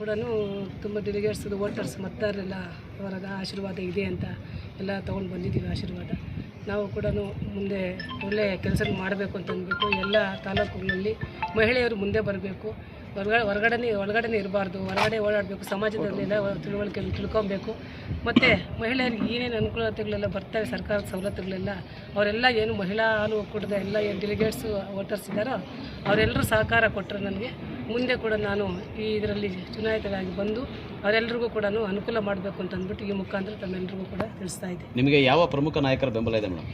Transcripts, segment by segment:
ಕೂಡ ತುಂಬ delegates voters ಮತದಾರರೆಲ್ಲ ಅವರ ಆಶೀರ್ವಾದ ಇದೆ ಅಂತ ಎಲ್ಲ ತೊಗೊಂಡು ಬಂದಿದ್ದೀವಿ ಆಶೀರ್ವಾದ. ನಾವು ಕೂಡ ಮುಂದೆ ಒಳ್ಳೆಯ ಕೆಲಸ ಮಾಡಬೇಕು ಅಂತ ಅಂದ್ಬಿಟ್ಟು ಎಲ್ಲ ತಾಲೂಕುಗಳಲ್ಲಿ ಮಹಿಳೆಯರು ಮುಂದೆ ಬರಬೇಕು. ಹೊರಗಡೆ ಹೊರಗಡೆನೇ, ಒಳಗಡೆನೇ ಇರಬಾರ್ದು. ಹೊರಗಡೆ ಓಡಾಡಬೇಕು. ಸಮಾಜದಲ್ಲೆಲ್ಲ ತಿಳುವಳಿಕೆ ತಿಳ್ಕೊಬೇಕು. ಮತ್ತು ಮಹಿಳೆಯರಿಗೆ ಏನೇನು ಅನುಕೂಲತೆಗಳೆಲ್ಲ ಬರ್ತವೆ, ಸರ್ಕಾರದ ಸವಲತ್ತುಗಳೆಲ್ಲ, ಅವರೆಲ್ಲ ಏನು ಮಹಿಳಾ ಹಾಲು ಒಕ್ಕೂಟದ ಎಲ್ಲ ಏನು ಡೆಲಿಗೇಟ್ಸು ವೋಟರ್ಸ್ ಇದ್ದಾರೋ, ಅವರೆಲ್ಲರೂ ಸಹಕಾರ ಕೊಟ್ಟರು ನನಗೆ ಮುಂದೆ ಕೂಡ ನಾನು ಈ ಇದರಲ್ಲಿ ಚುನಾಯಿತರಾಗಿ ಬಂದು ಅವರೆಲ್ಲರಿಗೂ ಕೂಡ ಅನುಕೂಲ ಮಾಡಬೇಕು ಅಂತ ಅಂದ್ಬಿಟ್ಟು ಈ ಮುಖಾಂತರ ತಮ್ಮೆಲ್ಲರಿಗೂ ಕೂಡ ತಿಳಿಸ್ತಾ ಇದ್ದೀನಿ ನಿಮಗೆ ಯಾವ ಪ್ರಮುಖ ನಾಯಕರ ಬೆಂಬಲ ಇದೆ ಮೇಡಮ್?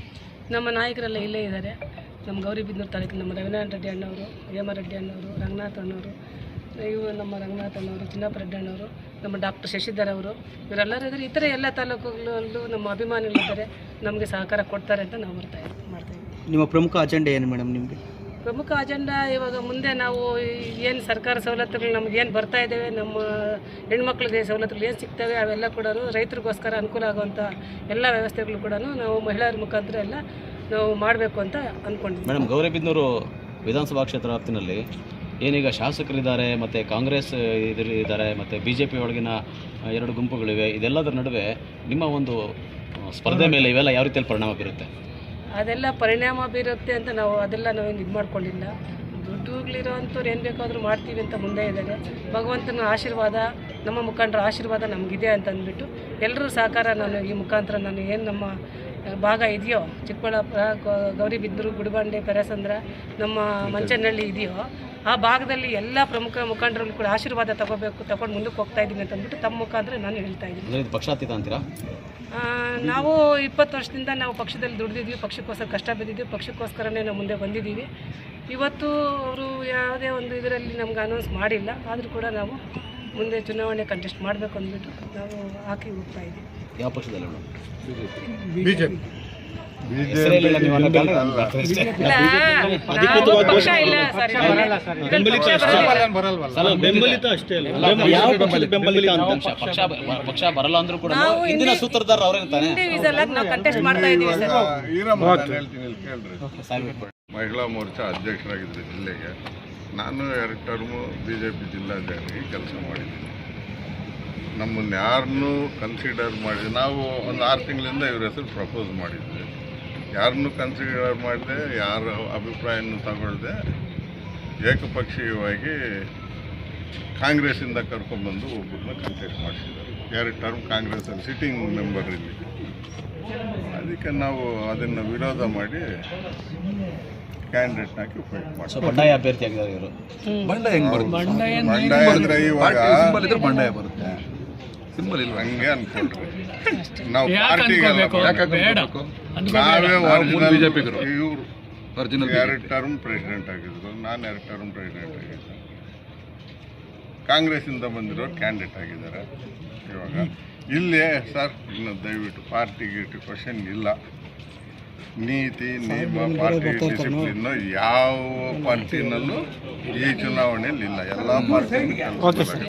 ನಮ್ಮ ನಾಯಕರೆಲ್ಲ ಇಲ್ಲೇ ಇದ್ದಾರೆ. ನಮ್ಮ ಗೌರಿಬಿದ್ನೂರು ತಾಲೂಕಿನ ನಮ್ಮ ರವಿನಾರಾಯಣ ರೆಡ್ಡಿ ಅಣ್ಣವರು ಹೇಮರೆಡ್ಡಿ ಅಣ್ಣವರು ರಂಗನಾಥ್ ಅಣ್ಣವರು ಇವರು ನಮ್ಮ ರಂಗನಾಥ್ ಅಣ್ಣವರು ಚಿನ್ನಪ್ಪ ರೆಡ್ಡಿ ಅಣ್ಣವರು ನಮ್ಮ ಡಾಕ್ಟರ್ ಶಶಿಧರ್ ಅವರು ಇವರೆಲ್ಲರೂ ಇದ್ದಾರೆ. ಇತರೆ ಎಲ್ಲ ತಾಲೂಕುಗಳಲ್ಲೂ ನಮ್ಮ ಅಭಿಮಾನಿಗಳಿದ್ದಾರೆ ನಮಗೆ ಸಹಕಾರ ಕೊಡ್ತಾರೆ ಅಂತ ನಾವು ಬರ್ತಾ ಇದ್ದೀವಿ ಮಾಡ್ತಾ ಇದ್ದೀವಿ. ನಿಮ್ಮ ಪ್ರಮುಖ ಅಜೆಂಡಾ ಏನು ಮೇಡಮ್ ನಿಮಗೆ? ಪ್ರಮುಖ ಅಜೆಂಡಾ ಇವಾಗ ಮುಂದೆ ನಾವು ಏನು ಸರ್ಕಾರ ಸವಲತ್ತುಗಳು ನಮ್ಗೆ ಏನು ಬರ್ತಾ ಇದ್ದೇವೆ ನಮ್ಮ ಹೆಣ್ಮಕ್ಳಿಗೆ ಸವಲತ್ತುಗಳು ಏನು ಸಿಗ್ತವೆ, ಅವೆಲ್ಲ ಕೂಡ ರೈತರಿಗೋಸ್ಕರ ಅನುಕೂಲ ಆಗುವಂಥ ಎಲ್ಲ ವ್ಯವಸ್ಥೆಗಳು ಕೂಡ ನಾವು ಮಹಿಳೆಯರ ಮುಖಾಂತರ ಎಲ್ಲ ನಾವು ಮಾಡಬೇಕು ಅಂತ ಅಂದ್ಕೊಂಡಿದ್ದೀವಿ ಮೇಡಮ್ ಗೌರಿಬಿದ್ನೂರು ವಿಧಾನಸಭಾ ಕ್ಷೇತ್ರ ವ್ಯಾಪ್ತಿನಲ್ಲಿ ಏನೀಗ ಶಾಸಕರಿದ್ದಾರೆ, ಮತ್ತು ಕಾಂಗ್ರೆಸ್ ಇದ್ದಾರೆ ಮತ್ತು ಬಿ ಜೆ ಪಿ ಒಳಗಿನ ಎರಡು ಗುಂಪುಗಳಿವೆ, ಇದೆಲ್ಲದರ ನಡುವೆ ನಿಮ್ಮ ಒಂದು ಸ್ಪರ್ಧೆ ಮೇಲೆ ಇವೆಲ್ಲ ಯಾವ ರೀತಿಯಲ್ಲಿ ಪರಿಣಾಮ ಬೀರುತ್ತೆ? ಅದೆಲ್ಲ ಪರಿಣಾಮ ಬೀರುತ್ತೆ ಅಂತ ನಾವು ಅದೆಲ್ಲ ನಾವೇನು ಇದು ಮಾಡ್ಕೊಂಡಿಲ್ಲ. ದುಡ್ಡುಗಳಿರೋಂಥವ್ರು ಏನು ಬೇಕಾದರೂ ಮಾಡ್ತೀವಿ ಅಂತ ಮುಂದೆ ಇದ್ದಾರೆ. ಭಗವಂತನ ಆಶೀರ್ವಾದ, ನಮ್ಮ ಮುಖಂಡರ ಆಶೀರ್ವಾದ ನಮಗಿದೆ ಅಂತ ಅಂದ್ಬಿಟ್ಟು ಎಲ್ಲರೂ ಸಹಕಾರ ನಾನು ಈ ಮುಖಾಂತರ ನಾನು ಏನು ನಮ್ಮ ಭಾಗ ಇದೆಯೋ ಚಿಕ್ಕಬಳ್ಳಾಪುರ ಗೌರಿಬಿದ್ದರು ಗುಡಿಬಂಡೆ ಪೆರಸಂದ್ರ ನಮ್ಮ ಮಂಚನಹಳ್ಳಿ ಇದೆಯೋ ಆ ಭಾಗದಲ್ಲಿ ಎಲ್ಲ ಪ್ರಮುಖ ಮುಖಂಡರು ಕೂಡ ಆಶೀರ್ವಾದ ತಗೋಬೇಕು ತಗೊಂಡು ಮುಂದಕ್ಕೆ ಹೋಗ್ತಾ ಇದ್ದೀನಿ ಅಂತ ಅಂದ್ಬಿಟ್ಟು ತಮ್ಮ ಮುಖಾಂತರ ನಾನು ಹೇಳ್ತಾ ಇದ್ದೀನಿ. ಇದು ಪಕ್ಷಾತೀತ ಅಂತೀರಾ? ನಾವು ಇಪ್ಪತ್ತು ವರ್ಷದಿಂದ ನಾವು ಪಕ್ಷದಲ್ಲಿ ದುಡಿದಿದ್ವಿ ಪಕ್ಷಕ್ಕೋಸ್ಕರ ಕಷ್ಟ ಬಿದ್ದಿದ್ವಿ ಪಕ್ಷಕ್ಕೋಸ್ಕರನೇ ನಾವು ಮುಂದೆ ಬಂದಿದ್ದೀವಿ. ಇವತ್ತು ಅವರು ಯಾವುದೇ ಒಂದು ಇದರಲ್ಲಿ ನಮ್ಗೆ ಅನೌನ್ಸ್ ಮಾಡಿಲ್ಲ ಆದರೂ ಕೂಡ ನಾವು ಮುಂದೆ ಚುನಾವಣೆ ಕಂಟೆಸ್ಟ್ ಮಾಡಬೇಕು ಅಂದ್ಬಿಟ್ಟು ನಾವು ಹಾಕಿ ಹೋಗ್ತಾ ಇದ್ದೀವಿ. ಯಾವ ಪಕ್ಷದಲ್ಲಿ ಮೇಡಮ್ ಬಿಜೆಪಿ. ಬೆಂಬಲಿತ ಅಷ್ಟೇ. ಪಕ್ಷ ಪಕ್ಷ ಬರಲ್ಲ ಅಂದ್ರೂ ಕೂಡ ಇಂದಿನ ಸೂತ್ರಧಾರ ಅವರೇ ತಾನೆ ಹಿಂದೆ ಕಂಟೆಸ್ಟ್ ಮಾಡ್ತಾ ಇದ್ದೀವಿ ಸರ್. ಈರಮ್ಮ ನಾನು ಹೇಳ್ತೀನಿ ಇಲ್ಲಿ ಕೇಳ್ರಿ. ಸಾಯ್ಬೇಕು. ಮಹಿಳಾ ಮೋರ್ಚಾ ಅಧ್ಯಕ್ಷರಾಗಿದ್ದೆ ಜಿಲ್ಲೆಗೆ. ನಾನು ಎರಡು ಟರ್ಮು ಬಿಜೆಪಿ ಜೆ ಪಿ ಜಿಲ್ಲಾಧ್ಯಕ್ಷರಿಗೆ ಕೆಲಸ ಮಾಡಿದ್ದೀನಿ. ನಮ್ಮನ್ನು ಯಾರನ್ನೂ ಕನ್ಸಿಡರ್ ಮಾಡಿ ನಾವು ಒಂದು ಆರು ತಿಂಗಳಿಂದ ಇವ್ರ ಹೆಸರು ಪ್ರಪೋಸ್ ಮಾಡಿದ್ವಿ. ಯಾರನ್ನೂ ಕನ್ಸಿಡರ್ ಮಾಡಿದೆ ಯಾರ ಅಭಿಪ್ರಾಯನೂ ತಗೊಳ್ಳದೆ ಏಕಪಕ್ಷೀಯವಾಗಿ ಕಾಂಗ್ರೆಸ್ಸಿಂದ ಕರ್ಕೊಂಡ್ಬಂದು ಒಬ್ಬರನ್ನ ಕಂಟೆಸ್ಟ್ ಮಾಡಿಸಿದ್ದಾರೆ. ಎರಡು ಟರ್ಮ್ ಕಾಂಗ್ರೆಸ್ಸಲ್ಲಿ ಸಿಟ್ಟಿಂಗ್ ಮೆಂಬರ್ ಇಲ್ಲಿ. ಅದಕ್ಕೆ ನಾವು ಅದನ್ನು ವಿರೋಧ ಮಾಡಿ ಕ್ಯಾಂಡಿಡೇಟ್ ಹಾಕಿ ಫೈಟ್ ಮಾಡ್ತೀವಿ. ಬಂಡಾಯ ಅಭ್ಯರ್ಥಿ ಆಗಿದ್ದಾರೆ ಇವರು. ಬಂಡಾಯ ಬಂಡಾಯ ಅಂದ್ರೆ ಇವಾಗ ಸಿಂಬಲ್ ಇದ್ರೆ ಬಂಡಾಯ ಬರುತ್ತೆ. ಸಿಂಬಲ್ ಇಲ್ಲ ಹಂಗೆ ಅನ್ಕೊಂಡ್ರಿ. ನಾವು ಪಾರ್ಟಿಗೆ ಹಾಕ್ಬೇಕು? ನಾವೇ ಒರಿಜಿನಲ್ ಇವ್ರು ಒರಿಜಿನಲ್ ಎರಡು ಟರ್ಮ್ ಪ್ರೆಸಿಡೆಂಟ್ ಆಗಿದ್ರು. ನಾನು ಎರಡು ಟರ್ಮ್ ಪ್ರೆಸಿಡೆಂಟ್ ಆಗಿದ್ದೆ. ಕಾಂಗ್ರೆಸ್ಸಿಂದ ಬಂದಿರೋರು ಕ್ಯಾಂಡಿಡೇಟ್ ಆಗಿದ್ದಾರೆ. ಇವಾಗ ಇಲ್ಲಿ ಸರ್ ಇನ್ನು ದಯವಿಟ್ಟು ಪಾರ್ಟಿ ಗೀಟಿ ಕ್ವಶನ್ ಇಲ್ಲ. ನೀತಿ ನಿಯಮ ಪಾರ್ಟಿ ಡಿಸಿಪ್ಲಿನ್ ಯಾವ ಪಾರ್ಟಿನಲ್ಲೂ ಈ ಚುನಾವಣೆಯಲ್ಲಿ ಇಲ್ಲ. ಎಲ್ಲ ಪಾರ್ಟಿ